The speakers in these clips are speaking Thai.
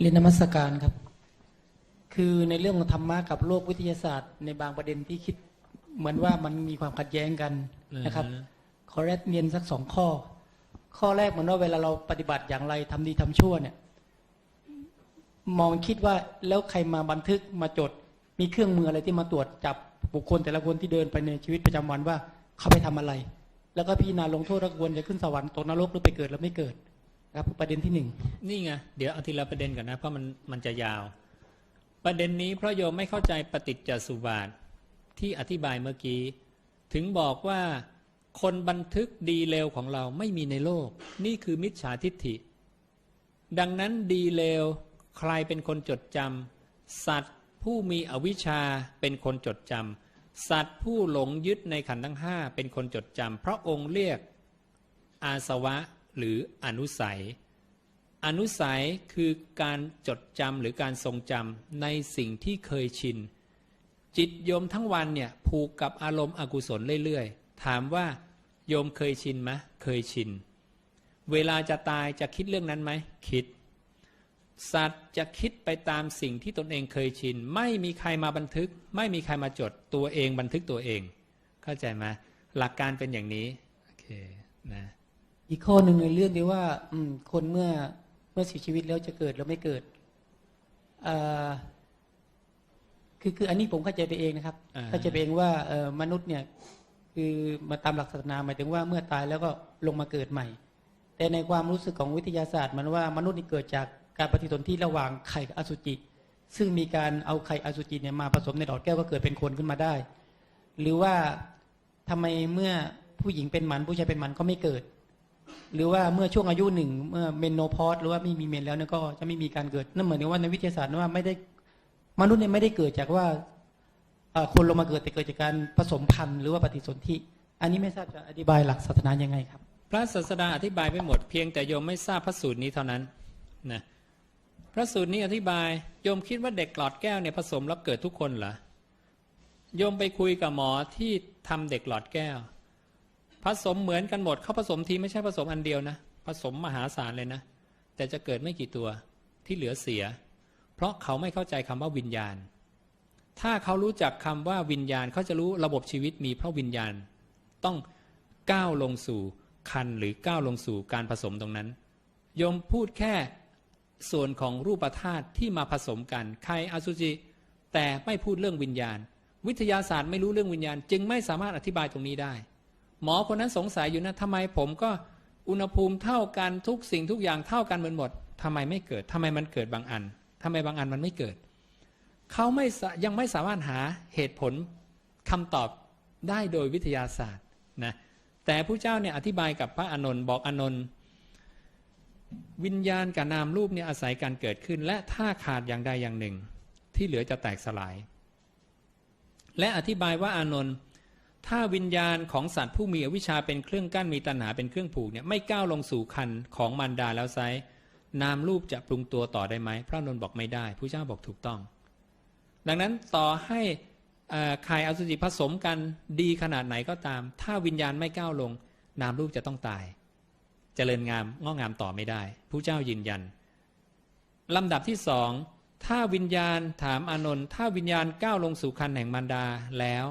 เรียนนมัสการครับ คือในเรื่องของธรรมะกับโลกวิทยาศาสตร์ ในบางประเด็นที่คิดเหมือนว่ามันมีความขัดแย้งกันนะครับอือฮะขอแรกเรียนสักสองข้อ ข้อแรกเหมือนว่าเวลาเราปฏิบัติอย่างไรทำดีทำชั่วเนี่ย มองคิดว่าแล้วใครมาบันทึกมาจด มีเครื่องมืออะไรที่มาตรวจจับบุคคลแต่ละคนที่เดินไปในชีวิตประจำวันว่าเขาไปทำอะไร แล้วก็พิจารณาลงโทษว่าควรจะขึ้นสวรรค์ตกนรกหรือไปเกิดแล้วไม่เกิดนะ ครับประเด็นที่หนึ่งนี่ไงเดี๋ยวเอาทีละประเด็นก่อนนะ เพราะมันมันจะยาว ประเด็นนี้เพราะโยมไม่เข้าใจปฏิจจสุบาทที่อธิบายเมื่อกี้ ถึงบอกว่าคนบันทึกดีเลวของเราไม่มีในโลก นี่คือมิจฉาทิฏฐิ ดังนั้นดีเลวใครเป็นคนจดจำสัตว์ผู้มีอวิชชาเป็นคนจดจำสัตว์ผู้หลงยึดในขันธ์ทั้งห้าเป็นคนจดจำเพราะองค์เรียกอาสวะ หรืออนุสัย อนุสัยคือการจดจำหรือการทรงจำในสิ่งที่เคยชิน จิตโยมทั้งวันเนี่ยผูกกับอารมณ์อกุศลเรื่อยๆ ถามว่าโยมเคยชินไหมเคยชิน เวลาจะตายจะคิดเรื่องนั้นไหม คิด สัตว์จะคิดไปตามสิ่งที่ตนเองเคยชิน ไม่มีใครมาบันทึก ไม่มีใครมาจดตัวเองบันทึกตัวเอง เข้าใจไหมหลักการเป็นอย่างนี้ โอเคนะ อีกข้อหนึ่งในเรื่องที่ว่า อืม คนเมื่อเมื่อเสียชีวิตแล้วจะเกิดแล้วไม่เกิดอ่าคือคืออันนี้ผมเข้าใจไปเองนะครับอ่าเข้าใจไปเองว่าเออมนุษย์เนี่ย คือมาตามหลักศาสนาหมายถึงว่าเมื่อตายแล้วก็ลงมาเกิดใหม่ แต่ในความรู้สึกของวิทยาศาสตร์ มันว่ามนุษย์นี่เกิดจากการปฏิสนธิระหว่างไข่กับอสุจิ ซึ่งมีการเอาไข่อสุจิเนี่ยมาผสมในหลอดแก้วก็เกิดเป็นคนขึ้นมาได้ หรือว่าทำไมเมื่อผู้หญิงเป็นหมันผู้ชายเป็นหมันก็ไม่เกิด หรือว่าเมื่อช่วงอายุหนึ่งเมื่อเมนโนพอสหรือว่าไม่มีเมนแล้วเนี่ยก็จะไม่มีการเกิดนั่นเหมือนกับว่าในวิทยาศาสตร์ว่าไม่ได้มนุษย์เนี่ยไม่ได้เกิดจากว่าคนลงมาเกิดแต่เกิดจากการผสมพันธุ์หรือว่าปฏิสนธิอันนี้ไม่ทราบจะอธิบายหลักศาสนายังไงครับ พระศาสดาอธิบายไปหมดเพียงแต่โยมไม่ทราบพระสูตรนี้เท่านั้นนะพระสูตรนี้อธิบายโยมคิดว่าเด็กหลอดแก้วเนี่ยผสมแล้วเกิดทุกคนเหรอโยมไปคุยกับหมอที่ทำเด็กหลอดแก้ว ผสมเหมือนกันหมดเขาผสมทีไม่ใช่ผสมอันเดียวนะ ผสมมหาศาลเลยนะ แต่จะเกิดไม่กี่ตัวที่เหลือเสีย เพราะเขาไม่เข้าใจคำว่าวิญญาณ ถ้าเขารู้จักคำว่าวิญญาณเขาจะรู้ระบบชีวิตมีเพราะวิญญาณ ต้องก้าวลงสู่คันหรือก้าวลงสู่การผสมตรงนั้นโยมพูดแค่ส่วนของรูปธาตุที่มาผสมกันใครอสุจิ แต่ไม่พูดเรื่องวิญญาณ วิทยาศาสตร์ไม่รู้เรื่องวิญญาณ จึงไม่สามารถอธิบายตรงนี้ได้ หมอคนนั้นสงสัยอยู่นะทำไมผมก็อุณหภูมิเท่ากันทุกสิ่งทุกอย่างเท่ากันเหมือนหมดทำไมไม่เกิดทำไมมันเกิดบางอันทำไมบางอันมันไม่เกิด เขาไม่ยังไม่สามารถหาเหตุผลคำตอบได้โดยวิทยาศาสตร์นะแต่ผู้เจ้าเนี่ยอธิบายกับพระอานนท์บอกอานนท์วิญญาณกับนามรูปเนี่ยอาศัยการเกิดขึ้น และถ้าขาดอย่างใดอย่างหนึ่ง ที่เหลือจะแตกสลาย และอธิบายว่าอานนท์ ถ้าวิญญาณของสัตว์ผู้มีอวิชชาเป็นเครื่องกั้นมีตัณหาเป็นเครื่องผูกเนี่ยไม่ก้าวลงสู่คันของมารดาแล้วไซร้นามรูปจะปรุงตัวต่อได้ไหม พระนนท์บอกไม่ได้ผู้เจ้าบอกถูกต้อง ดังนั้นต่อให้เอ่อไข่อสุจิผสมกันดีขนาดไหนก็ตาม ถ้าวิญญาณไม่ก้าวลง นามรูปจะต้องตายเจริญงามงอกงามต่อไม่ได้ผู้เจ้ายืนยันลำดับที่สองถ้าวิญญาณถามอานนท์ถ้าวิญญาณก้าวลงสู่คันแห่งมารดาแล้ว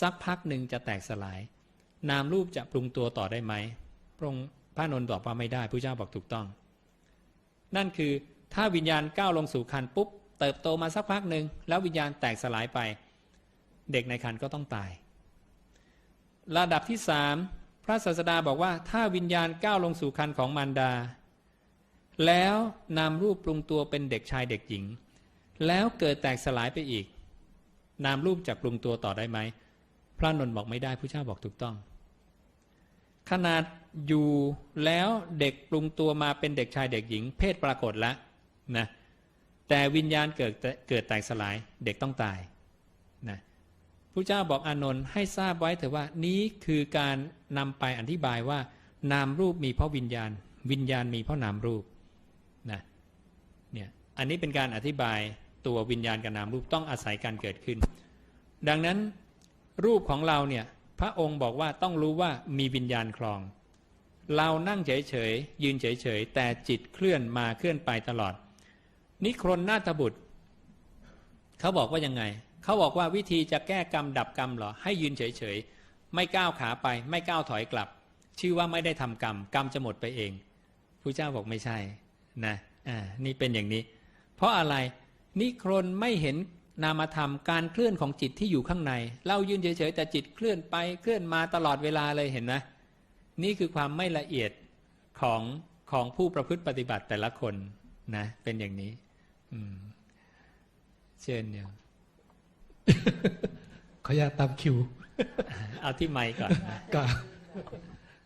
สักพักหนึ่งจะแตกสลาย นามรูปจะปรุงตัวต่อได้ไหมพระองค์พระนนท์ตอบว่าไม่ได้ผู้เจ้าบอกถูกต้อง นั่นคือถ้าวิญญาณก้าวลงสู่คันปุ๊บเติบโตมาสักพักหนึ่งแล้ววิญญาณแตกสลายไป เด็กในคันก็ต้องตาย ระดับที่สามพระศาสดาบอกว่าถ้าวิญญาณก้าวลงสู่คันของมารดา แล้วนามรูปปรุงตัวเป็นเด็กชายเด็กหญิง แล้วเกิดแตกสลายไปอีก นามรูปจะปรุงตัวต่อได้ไหม พระนนท์บอกไม่ได้ผู้เจ้าบอกถูกต้อง ขนาดอยู่แล้วเด็กปรุงตัวมาเป็นเด็กชายเด็กหญิง เพศปรากฏแล้วนะแต่วิญญาณเกิดเกิดแตกสลายเด็กต้องตายนะผู้เจ้าบอกอานนท์ให้ทราบไว้เถอะว่านี้คือการนำไปอธิบายว่า นามรูปมีเพราะวิญญาณ วิญญาณมีเพราะนามรูปนะเนี่ยอันนี้เป็นการอธิบายตัววิญญาณกับนามรูปต้องอาศัยการเกิดขึ้น ดังนั้น รูปของเราเนี่ยพระองค์บอกว่าต้องรู้ว่ามีวิญญาณคลอง เรานั่งเฉยๆยืนเฉยๆแต่จิตเคลื่อนมาเคลื่อนไปตลอด นิครนนาถบุตรเขาบอกว่ายังไงเขาบอกว่าวิธีจะแก้กรรมดับกรรมเหรอให้ยืนเฉยๆไม่ก้าวขาไป ไม่ก้าวถอยกลับ ชื่อว่าไม่ได้ทำกรรมกรรมจะหมดไปเองพระเจ้าบอกไม่ใช่นะอ่านี่เป็นอย่างนี้ เพราะอะไรนิครนไม่เห็น นามธรรมการเคลื่อนของจิตที่อยู่ข้างใน เรายืนเฉยๆแต่จิตเคลื่อนไปเคลื่อนมาตลอดเวลาเลยเห็นไหมนี่คือความไม่ละเอียดของของผู้ประพฤติปฏิบัติแต่ละคนนะ เป็นอย่างนี้อืมเชิญเนี่ยขออนุญาตตามคิว เอาที่ไมค์ก่อนนะกับ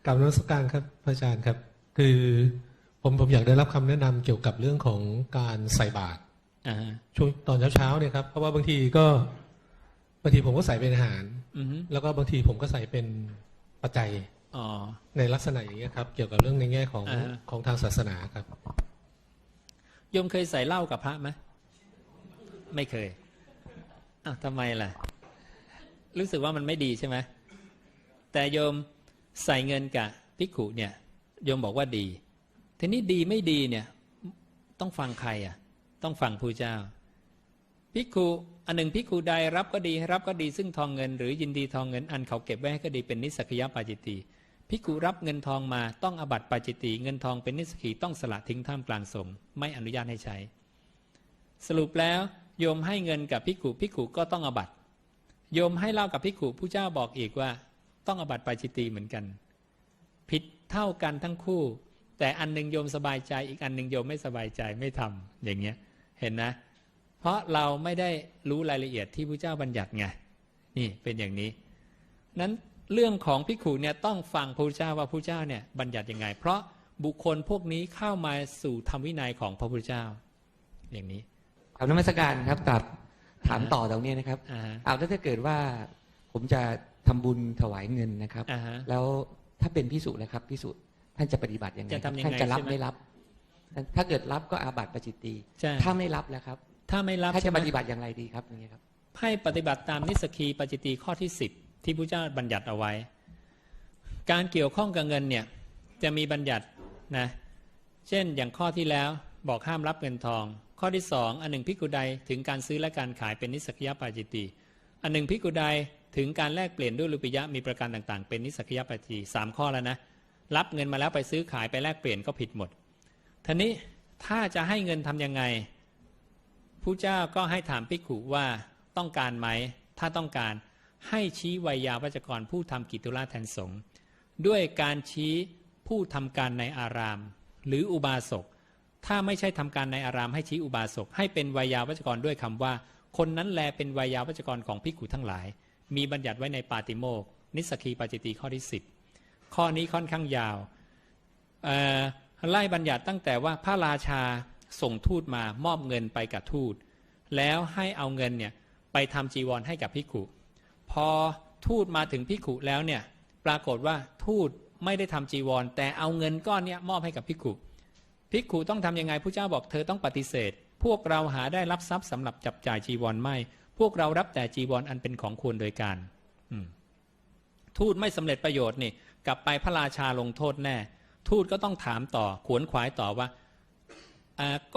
กับนมัสการครับพระอาจารย์ครับ คือผมผมอยากได้รับคำแนะนำเกี่ยวกับเรื่องของการใส่บาตรอ่าฮะ ช่วงตอนเช้าๆเนี่ยครับเพราะว่าบางทีก็บางทีผมก็ใส่เป็นอาหารอือฮึแล้วก็บางทีผมก็ใส่เป็นปัจจัยอ๋อในลักษณะอย่างนี้ยครับ เกี่ยวกับเรื่องในแง่ของอ่าฮะของทางศาสนาครับโยมเคยใส่เหล้ากับพระไหมไม่เคยอ้าวทำไมล่ะ รู้สึกว่ามันไม่ดีใช่ไหมแต่โยมใส่เงินกับพิกขุเนี่ยโยมบอกว่าดี ทีนี้ดีไม่ดีเนี่ย ต้องฟังใครอะ ต้องฟังผู้เจ้าพิกขุอันหนึ่งพิกขุใดรับก็ดีรับก็ดีซึ่งทองเงิน หรือยินดีทองเงินอันเขาเก็บไว้ให้ก็ดีเป็นนิสกยปาจิตตีพิกขุรับเงินทองมาต้องอบัตปาจิตตีเงินทองเป็นนิสกีต้องสละทิ้งท่ามกลางสงฆ์ไม่อนุญาตให้ใช้ สรุปแล้วโยมให้เงินกับพิกขุพิกขุก็ต้องอบัตโยมให้เหล่ากับพิกขุผู้เจ้าบอกอีกว่า ต้องอบัตปาจิตตีเหมือนกัน ผิดเท่ากันทั้งคู่ แต่อันหนึ่งโยมสบายใจอีกอันหนึ่งโยมไม่สบายใจไม่ทำอย่างเงี้ย เห็นนะ เพราะเราไม่ได้รู้รายละเอียดที่พระเจ้าบัญญัติไงนี่เป็นอย่างนี้ นั้นเรื่องของพิกขุเนี่ยต้องฟังพระพุทธเจ้าว่าพระพุทธเจ้าเนี่ยบัญญัติยังไง เพราะบุคคลพวกนี้เข้ามาสู่ธรรมวินัยของพระพุทธเจ้า อย่างนี้คำนมัสการครับกลับถามต่อตรงนี้นะครับอ่าฮะเอาแล้วถ้าเกิดว่าผมจะทำบุญถวายเงินนะครับอ่าฮะแล้วถ้าเป็นพิสุนะครับพิสุท่านจะปฏิบัติยังไงจะทำยังไงท่านจะรับใช่ไหมไม่รับ ถ้าเกิดรับก็อาบัติปาจิตตีใช่ ถ้าไม่รับแล้วครับถ้าไม่รับถ้าใช่จะไหมปฏิบัติอย่างไรดีครับอย่างเงี้ยครับ ให้ปฏิบัติตามนิสกีปจิตีข้อที่สิบที่พระเจ้าบัญญัติเอาไว้ การเกี่ยวข้องกับเงินเนี่ยจะมีบัญญัตินะเช่นอย่างข้อที่แล้วบอกห้ามรับเงินทอง ข้อที่สองอันหนึ่งพิกุใดถึงการซื้อและการขายเป็นนิสกิยปาจิตติอันหนึ่งพิกุใดถึงการแลกเปลี่ยนด้วยรูปิยะมีประการต่างๆ เป็นนิสกิยปาจิตติสามข้อแล้วนะรับเงินมาแล้วไปซื้อขายไปแลกเปลี่ยนก็ผิดหมด ทีนี้ถ้าจะให้เงินทำยังไงผู้เจ้าก็ให้ถามภิกขุว่าต้องการไหม ถ้าต้องการให้ชี้วัยยาวัจกรผู้ทำกิจธุระแทนสงฆ์ด้วยการชี้ผู้ทำการในอาราม หรืออุบาสกถ้าไม่ใช่ทำการในอารามให้ชี้อุบาสกให้เป็นวัยยาวัจกรด้วยคำว่า คนนั้นแลเป็นวัยยาวัจกรของภิกขุทั้งหลาย มีบัญญัติไว้ในปาติโมกนิสกีปาจิตีข้อที่ 10 ข้อนี้ค่อนข้างยาวเอ่อ ไล่บัญญัติตั้งแต่ว่าพระราชาส่งทูตมามอบเงินไปกับทูต แล้วให้เอาเงินเนี่ยไปทำจีวรให้กับพิกขุพอทูตมาถึงพิกขุแล้วเนี่ยปรากฏว่าทูตไม่ได้ทำจีวร แต่เอาเงินก้อนเนี้ยมอบให้กับพิกขุพิกขุต้องทำยังไงผู้เจ้าบอกเธอต้องปฏิเสธ พวกเราหาได้รับทรัพย์สำหรับจับจ่ายจีวรไม่ พวกเรารับแต่จีวรออันเป็นของควรโดยการทูตไม่สำเร็จประโยชน์นี่กลับไปพระราชาลงโทษแน่ ทูตก็ต้องถามต่อขวนขวายต่อว่า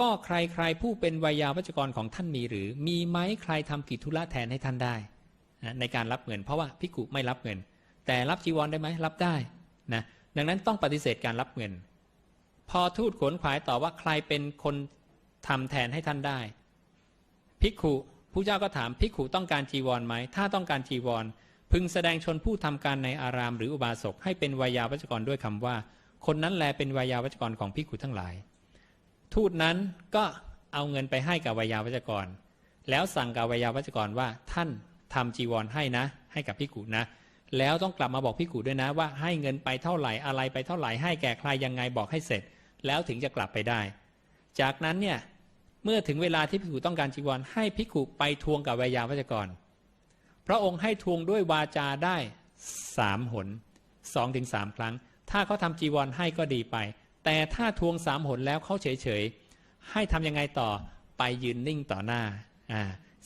ก็ใครใครผู้เป็นวายาวัจกรของท่านมีหรือ มีไหมใครทำกิจธุระแทนให้ท่านได้นะในการรับเงิน เพราะว่าพิกุไม่รับเงิน แต่รับจีวรได้ไหมรับได้นะดังนั้นต้องปฏิเสธการรับเงิน พอทูตขวนขวายต่อว่าใครเป็นคนทำแทนให้ท่านได้ภิกุผู้เจ้าก็ถามภิกุต้องการจีวรไหมถ้าต้องการจีวร พึงแสดงชนผู้ทำการในอารามหรืออุบาสกให้เป็นวายาวัจกรด้วยคำว่า คนนั้นแลเป็นวายาวัจกรของภิกุทั้งหลาย ทูตนั้นก็เอาเงินไปให้กับวายาวัจกร แล้วสั่งกับวายาวัจกรว่าท่านทำจีวรให้นะ ให้กับพิกุนะ แล้วต้องกลับมาบอกพิกุด้วยนะ ว่าให้เงินไปเท่าไหร่อะไรไปเท่าไหร่ให้แก่ใครยังไงบอกให้เสร็จ แล้วถึงจะกลับไปได้ จากนั้นเนี่ยเมื่อถึงเวลาที่พิกุต้องการจีวร ให้พิกุไปทวงกับวายาวัจกร พระองค์ให้ทวงด้วยวาจาได้สามหนสองถึงสามครั้ง ถ้าเขาทำจีวรให้ก็ดีไป แต่ถ้าทวงสามหนแล้วเขาเฉยๆ ให้ทำยังไงต่อไปยืนนิ่งต่อหน้าอ่า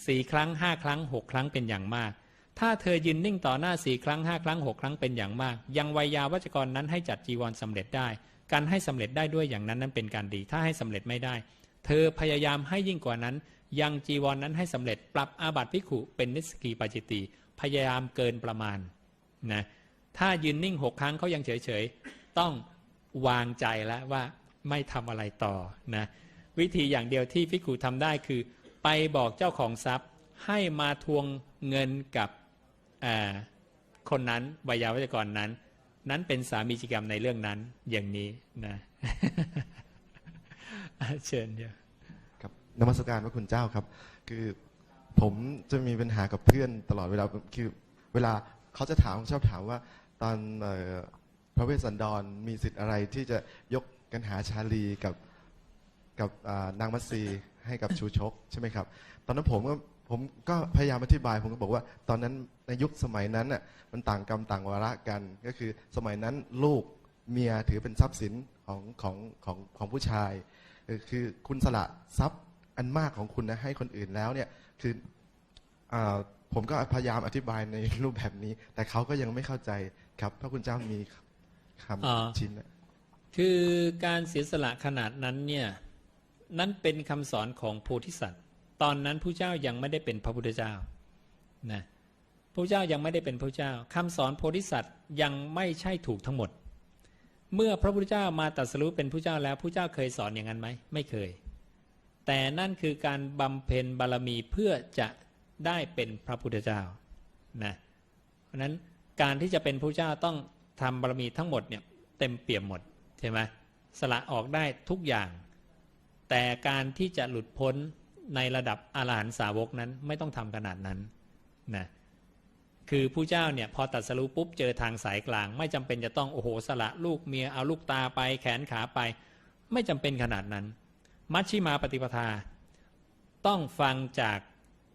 สี่ครั้งห้าครั้งหกครั้งเป็นอย่างมาก ถ้าเธอยืนนิ่งต่อหน้าสี่ครั้งห้าครั้งหกครั้งเป็นอย่างมาก ยังวัยยาวัจกรนั้นให้จัดจีวรสำเร็จได้ การให้สำเร็จได้ด้วยอย่างนั้นนั้นเป็นการดี ถ้าให้สำเร็จไม่ได้ เธอพยายามให้ยิ่งกว่านั้น ยังจีวรนนั้นให้สำเร็จปรับอาบัติภิขุเป็นนิสกีปาจิตติพยายามเกินประมาณนะ ถ้ายืนนิ่งหกครั้งเขายังเฉยๆ ต้องวางใจแล้วว่าไม่ทำอะไรต่อนะวิธีอย่างเดียวที่ภิกขุทำได้คือ ไปบอกเจ้าของทรัพย์ให้มาทวงเงินกับคนนั้นวายาวัจกรนั้น นั้นเป็นสามีจิกรรมในเรื่องนั้นอย่างนี้นะเชิญเดียวครับนมัสการพระคุณเจ้าครับ คือผมจะมีปัญหากับเพื่อนตลอดเวลาคือเวลาเขาจะถามชอบถามว่า ตอนเอ่อพระเวสสันดรมีสิทธิ์อะไรที่จะยกกันหาชาลีกับกับอ่านางมัตสีให้กับชูชกใช่ไหมครับ ตอนนั้นผมก็ผมก็พยายามอธิบายผมก็บอกว่า ตอนนั้นในยุคสมัยนั้นน่ะมันต่างกรรมต่างวาระกัน ก็คือสมัยนั้นลูกเมียถือเป็นทรัพย์สินของของของของผู้ชายเออคือคุณสละทรัพย์อันมากของคุณนะให้คนอื่นแล้วเนี่ยคืออาผมก็พยายามอธิบายในรูปแบบนี้ แต่เขาก็ยังไม่เข้าใจ ครับพระคุณเจ้ามีคอ่าำชิ้นนะคือการเสียสละขนาดนั้นเนี่ยนั่นเป็นคำสอนของโพธิสัตว์ ตอนนั้นผู้เจ้ายังไม่ได้เป็นพระพุทธเจ้านะพระเจ้ายังไม่ได้เป็นพระเจ้าคำสอนโพธิสัตว์ยังไม่ใช่ถูกทั้งหมด เมื่อพระพุทธเจ้ามาตรัสรู้เป็นผู้เจ้าแล้วผู้เจ้าเคยสอนอย่างนั้นไหมไม่เคย แต่นั่นคือการบำเพ็ญบารมีเพื่อจะได้เป็นพระพุทธเจ้านะเพราะฉะนั้น การที่จะเป็นพระเจ้าต้องทำบารมีทั้งหมดเนี่ยเต็มเปี่ยมหมดใช่ไหมสละออกได้ทุกอย่าง แต่การที่จะหลุดพ้นในระดับอรหันต์สาวกนั้นไม่ต้องทำขนาดนั้นนะคือผู้เจ้าเนี่ยพอตัดสรู้ปุ๊บเจอทางสายกลาง ไม่จำเป็นจะต้องโอ้โหสละลูกเมียเอาลูกตาไปแขนขาไป ไม่จำเป็นขนาดนั้น มัชชิมาปฏิปทา ต้องฟังจาก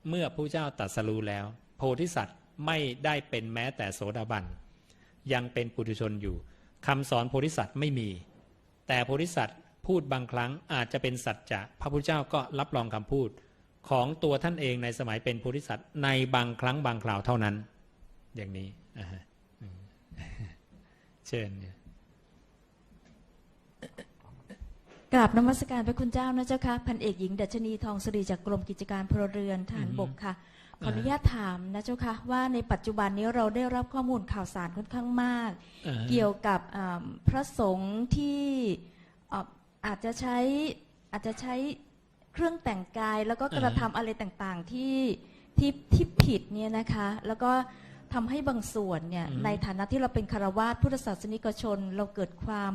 เมื่อผู้เจ้าตรัสรู้แล้ว โพธิสัตว์ ไม่ได้เป็นแม้แต่โสดาบัน ยังเป็นปุถุชนอยู่คำสอนโพธิสัตว์ไม่มี แต่โพธิสัตว์พูดบางครั้งอาจจะเป็นสัจจะพระพุทธเจ้าก็รับรองคำพูด ของตัวท่านเองในสมัยเป็นโพธิสัตว์ในบางครั้งบางคราวเท่านั้น อย่างนี้อ่าฮะอืมเชิญเนี่ยกราบนมัสการพระคุณเจ้านะเจ้าค่ะพันเอกหญิง ดัชนีทองสรีจากกรมกิจการพลเรือนทหารบกค่ะ ขออนุญาตถามนะเจ้าค่ะว่าในปัจจุบันนี้เราได้รับข้อมูลข่าวสารค่อนข้างมากอ่าฮะเกี่ยวกับอ่าพระสงฆ์ที่อ่าอาจจะใช้อาจจะใช้เครื่องแต่งกายแล้วก็กระทำอะไรต่างๆที่ที่ที่ผิดเนี่ยนะคะ แล้วก็ทำให้บางส่วนเนี่ยอืมในฐานะที่เราเป็นคารวาสพุทธศาสนิกชน เราเกิดความ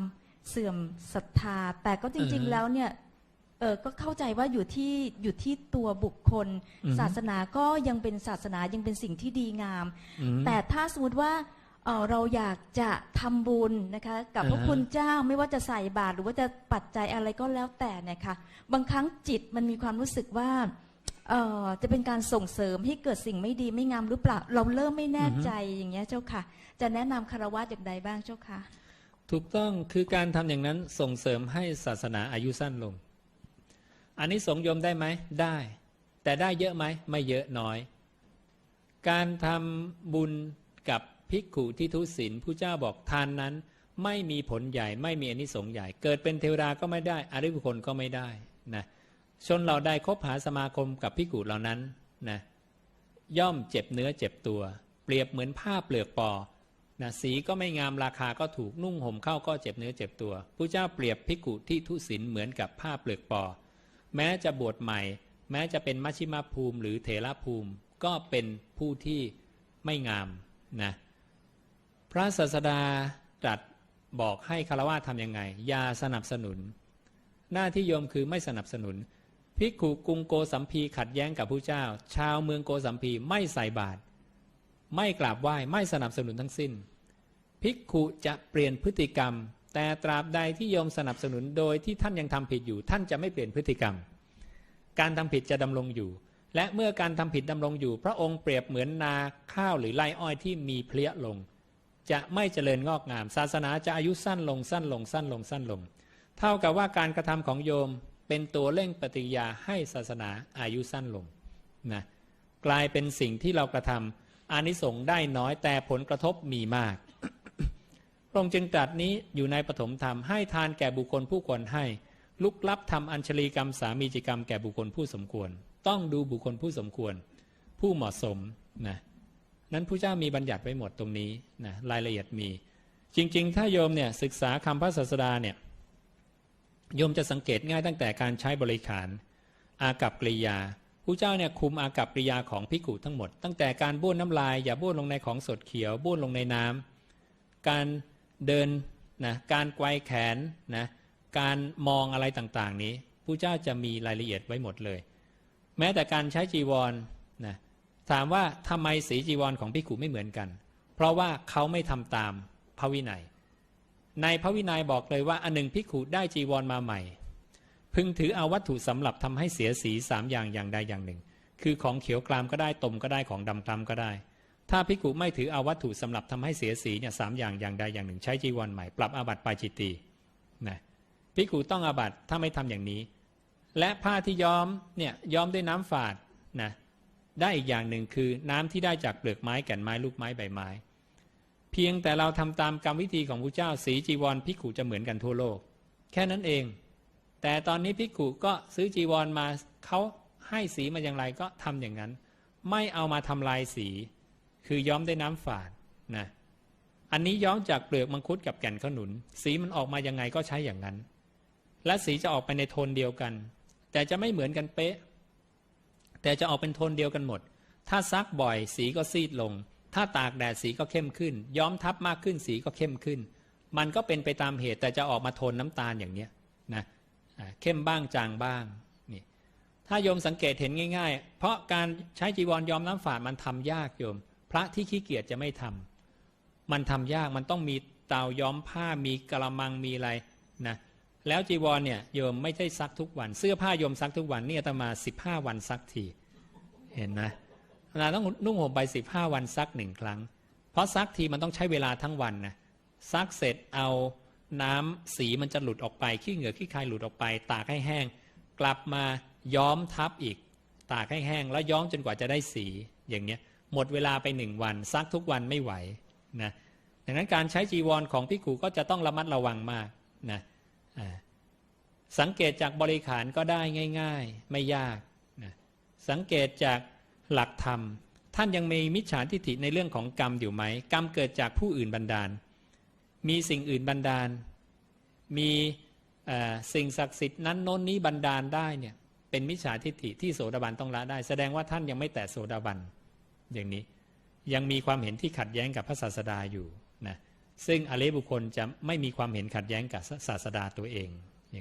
เสื่อมศรัทธา แต่ก็จริง ๆ แล้วเนี่ย เออก็เข้าใจว่าอยู่ที่อยู่ที่ตัวบุคคล อืมศาสนาก็ยังเป็นศาสนายังเป็นสิ่งที่ดีงาม อืมแต่ถ้าสมมติว่าเอ่อเราอยากจะทำบุญนะคะ กับพระอ่าฮะคุณเจ้าไม่ว่าจะใส่บาตรหรือว่าจะปัจจัยอะไรก็แล้วแต่เนะคะบางครั้งจิตมันมีความรู้สึกว่าเอ่อจะเป็นการส่งเสริมให้เกิดสิ่งไม่ดีไม่งามหรือเปล่าเราเริ่มไม่แน่ใจอย่างเงี้ยเจ้าค่ะ จะแนะนำคารวะอย่างใดบ้างเจ้าค่ะ ถูกต้องคือการทำอย่างนั้นส่งเสริมให้ศาสนาอายุสั้นลง อันนี้สงโยมได้ไหมได้ แต่ได้เยอะไหมไม่เยอะน้อย การทำบุญกับภิกขุที่ทุศีลผู้เจ้าบอกทานนั้น ไม่มีผลใหญ่ไม่มีอนิสงส์ใหญ่ เกิดเป็นเทวดาก็ไม่ได้ อริยบุคคลก็ไม่ได้นะชนเราได้คบหาสมาคมกับภิกขุเหล่านั้นนะย่อมเจ็บเนื้อเจ็บตัว เปรียบเหมือนผ้าเปลือกปอนะสีก็ไม่งามราคาก็ถูกนุ่งห่มเข้าก็เจ็บเนื้อเจ็บตัวผู้เจ้าเปรียบภิกขุที่ทุศีลเหมือนกับผ้าเปลือกปอ แม้จะบวชใหม่ แม้จะเป็นมัชชิมาภูมิ หรือเถระภูมิ ก็เป็นผู้ที่ไม่งามนะพระศาสดาตรัสบอกให้คารวะทำยังไงอย่าสนับสนุน หน้าที่โยมคือไม่สนับสนุนภิกขุกรุงโกสัมพีขัดแย้งกับผู้เจ้า ชาวเมืองโกสัมพีไม่ใส่บาตรไม่กราบไหว้ไม่สนับสนุนทั้งสิ้นภิกขุจะเปลี่ยนพฤติกรรม แต่ตราบใดที่โยมสนับสนุนโดยที่ท่านยังทำผิดอยู่ ท่านจะไม่เปลี่ยนพฤติกรรม การทำผิดจะดำรงอยู่ และเมื่อการทำผิดดำรงอยู่ พระองค์เปรียบเหมือนนาข้าวหรือไร่อ้อยที่มีเพลี้ยลง จะไม่เจริญงอกงาม ศาสนาจะอายุสั้นลงสั้นลงสั้นลงสั้นลง เท่ากับว่าการกระทำของโยมเป็นตัวเร่งปฏิยาให้ศาสนาอายุสั้นลงนะกลายเป็นสิ่งที่เรากระทำอานิสงส์ได้น้อยแต่ผลกระทบมีมาก ระองค์จึงตรัสนี้อยู่ในปฐมธรรมให้ทานแก่บุคคลผู้ควรให้ ลุกลับทำอัญชลีกรรมสามีจิกรรมแก่บุคคลผู้สมควร ต้องดูบุคคลผู้สมควร ผู้เหมาะสมนะนั้นพระเจ้ามีบัญญัติไว้หมดตรงนี้นะรายละเอียดมี จริง ๆ ถ้าโยมเนี่ยศึกษาคำพระศาสดาเนี่ยโยมจะสังเกตง่ายตั้งแต่การใช้บริขารอากับกริยาผู้เจ้าเนี่ยคุมอากับกริยาของพิกุทั้งหมด ตั้งแต่การบ้วนน้ำลายอย่าบ้วนลงในของสดเขียวบ้วนลงในน้ำการ เดินนะการไกวแขนนะการมองอะไรต่างๆ นี้ผู้เจ้าจะมีรายละเอียดไว้หมดเลย แม้แต่การใช้จีวรนะถามว่าทำไมสีจีวรของพิกุไม่เหมือนกัน เพราะว่าเขาไม่ทำตามพระวินัย ในพระวินัยบอกเลยว่าอันหนึ่งพิกุได้จีวรมาใหม่ พึงถือเอาวัตถุสำหรับทำให้เสียสีสามอย่างอย่างใดอย่างหนึ่ง คือของเขียวกลามก็ได้ตมก็ได้ของดำกลามก็ได้ ถ้าพิกุไม่ถือเอาวัตถุสำหรับทำให้เสียสีเนี่ยสามอย่างอย่างใดอย่างหนึ่งใช้จีวรใหม่ปรับอาบัติปาจิตตีนะพิกุต้องอาบัติถ้าไม่ทำอย่างนี้ และผ้าที่ย้อมเนี่ยย้อมด้วยน้ำฝาดนะได้อีกอย่างหนึ่งคือน้ำที่ได้จากเปลือกไม้แก่นไม้ลูกไม้ใบไม้ เพียงแต่เราทำตามกรรมวิธีของพระเจ้าสีจีวรพิกุจะเหมือนกันทั่วโลก แค่นั้นเอง แต่ตอนนี้พิกุก็ซื้อจีวรมาเขาให้สีมาอย่างไรก็ทำอย่างนั้น ไม่เอามาทำลายสี คือย้อมด้วยน้ำฝาดนะอันนี้ย้อมจากเปลือกมังคุดกับแก่นขนุน สีมันออกมายังไงก็ใช้อย่างนั้น และสีจะออกไปในโทนเดียวกัน แต่จะไม่เหมือนกันเป๊ะ แต่จะออกเป็นโทนเดียวกันหมด ถ้าซักบ่อยสีก็ซีดลง ถ้าตากแดดสีก็เข้มขึ้น ย้อมทับมากขึ้นสีก็เข้มขึ้น มันก็เป็นไปตามเหตุแต่จะออกมาโทนน้ำตาลอย่างเนี้ยนะเข้มบ้างจางบ้างนี่ถ้าโยมสังเกตเห็นง่าย ๆ เพราะการใช้จีวรย้อมน้ำฝาดมันทำยากโยม พระที่ขี้เกียจจะไม่ทำมันทำยากมันต้องมีเตาย้อมผ้ามีกระมังมีอะไรนะแล้วจีวรเนี่ยโยมไม่ใช่ซักทุกวัน เสื้อผ้าโยมซักทุกวันนี่อาตมาสิบห้าวันซักทีเห็นนะเราต้องนุ่งห่มไปสิบห้าวันซักหนึ่งครั้ง เพราะซักทีมันต้องใช้เวลาทั้งวันนะซักเสร็จเอาน้ำสีมันจะหลุดออกไปขี้เหงื่อขี้คายหลุดออกไป ตากให้แห้ง กลับมาย้อมทับอีก ตากให้แห้งแล้วย้อมจนกว่าจะได้สีอย่างเนี้ย หมดเวลาไปหนึ่งวันซักทุกวันไม่ไหวนะดังนั้นการใช้จีวรของพิกูก็จะต้องระมัดระวังมากนะสังเกตจากบริขารก็ได้ง่าย ๆ ไม่ยากนะสังเกตจากหลักธรรม ท่านยังมีมิจฉาทิฏฐิในเรื่องของกรรมอยู่ไหม กรรมเกิดจากผู้อื่นบันดาล มีสิ่งอื่นบันดาล มีสิ่งศักดิ์สิทธิ์นั้นโน้นนี้บันดาลได้เนี่ยเป็นมิจฉาทิฏฐิที่โสดาบันต้องละได้ แสดงว่าท่านยังไม่แตะโสดาบัน อย่างนี้ยังมีความเห็นที่ขัดแย้งกับพระศาสดาอยู่นะซึ่งอเลบุคคลจะไม่มีความเห็นขัดแย้งกับศาสดาตัวเอง